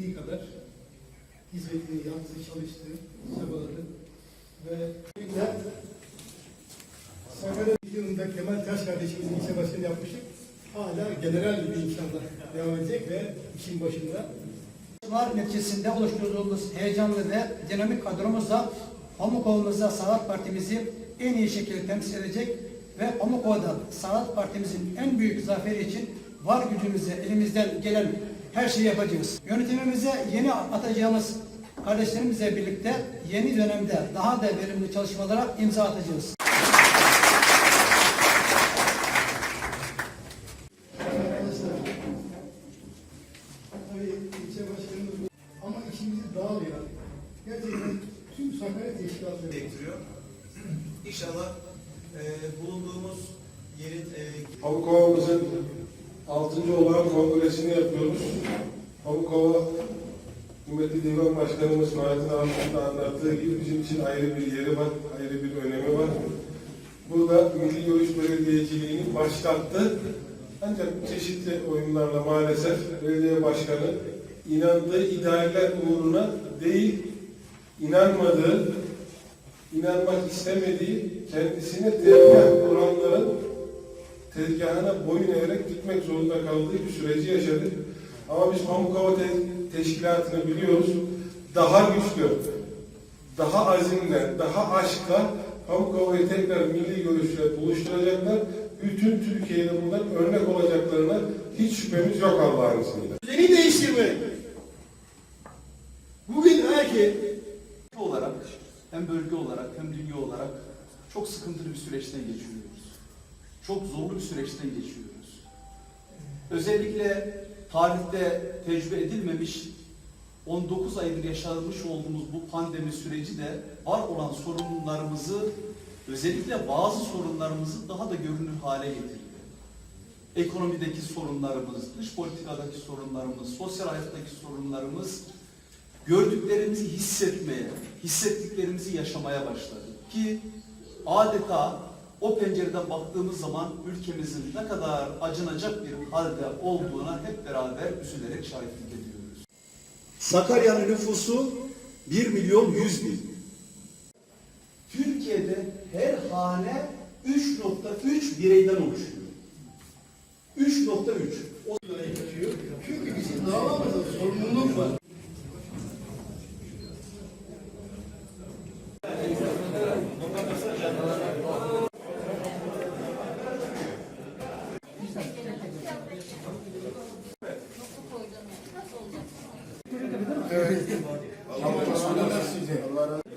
iyi kadar hizmetini yaptı, çalıştı, çabaladı ve Sakarya yılında Kemal Taş kardeşimizin ilçe başkanı yapmıştık. Hala general gibi inşallah devam edecek ve işin başında. Var neticesinde oluşturduğumuz heyecanlı ve dinamik kadromuzla Pamukova'mızda Sanat Partimizi en iyi şekilde temsil edecek ve Pamukova'da Sanat Partimizin en büyük zaferi için var gücümüzle elimizden gelen her şeyi yapacağız. Yönetimimize yeni atacağımız kardeşlerimizle birlikte yeni dönemde daha da verimli çalışmalara imza atacağız. Ama işimizi dağılıyor. Gerçekten tüm Sakarya teşkilatları. İnşallah e, bulunduğumuz yerin e, Pamukova'mızın 6. olağan kongresini yapıyoruz. Pamukova Kıymetli Divan Başkanımız Nurettin Ağabey'in anlattığı gibi bizim için ayrı bir yeri var, ayrı bir önemi var. Burada Milli Görüş Belediyeciliğini başlattı. Ancak çeşitli oyunlarla maalesef belediye başkanı inandığı idealler uğruna değil, inanmadığı, inanmak istemediği, kendisine tezgah kuranların tezgahına boyun eğerek gitmek zorunda kaldığı bir süreci yaşadık. Ama biz Pamukova Te- Teşkilatı'nı biliyoruz. Daha güçlü, daha azimle, daha aşkla Pamukova'yı tekrar milli görüşle buluşturacaklar. Bütün Türkiye'de bundan örnek olacaklarına hiç şüphemiz yok Allah'ın izniyle. Düzeni değiştirmek. Bugün Ülke olarak hem bölge olarak hem dünya olarak çok sıkıntılı bir süreçten geçiyoruz. Çok zorlu bir süreçten geçiyoruz. Özellikle tarihte tecrübe edilmemiş 19 aydır yaşamış olduğumuz bu pandemi süreci de var olan sorunlarımızı özellikle bazı sorunlarımızı daha da görünür hale getirdi. Ekonomideki sorunlarımız, dış politikadaki sorunlarımız, sosyal hayattaki sorunlarımız gördüklerimizi hissetmeye, hissettiklerimizi yaşamaya başladık. Ki adeta o pencereden baktığımız zaman ülkemizin ne kadar acınacak bir halde olduğuna hep beraber üzülerek şahitlik ediyoruz. Sakarya'nın nüfusu 1 milyon 100 bin. Türkiye'de her hane 3.3 bireyden oluşuyor. 3.3. kaçıyor. Çünkü bizim davamızda sorumluluk var. Evet. Allah razı olsun.